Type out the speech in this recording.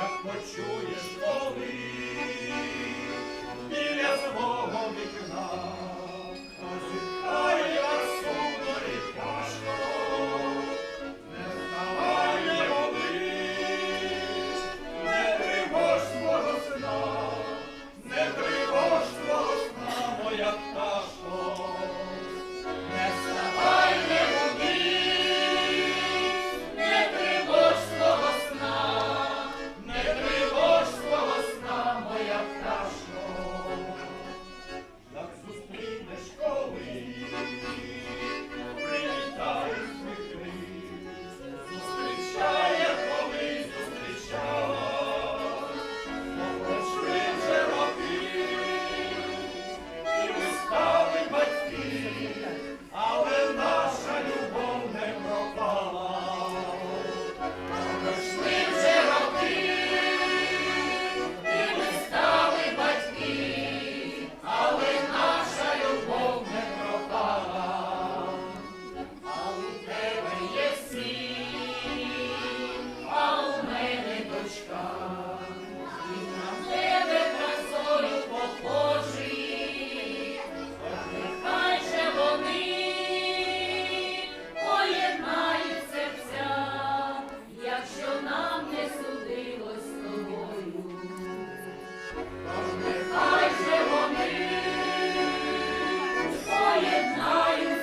Як почуєш, коли біля собою. Тож же вони поєднають.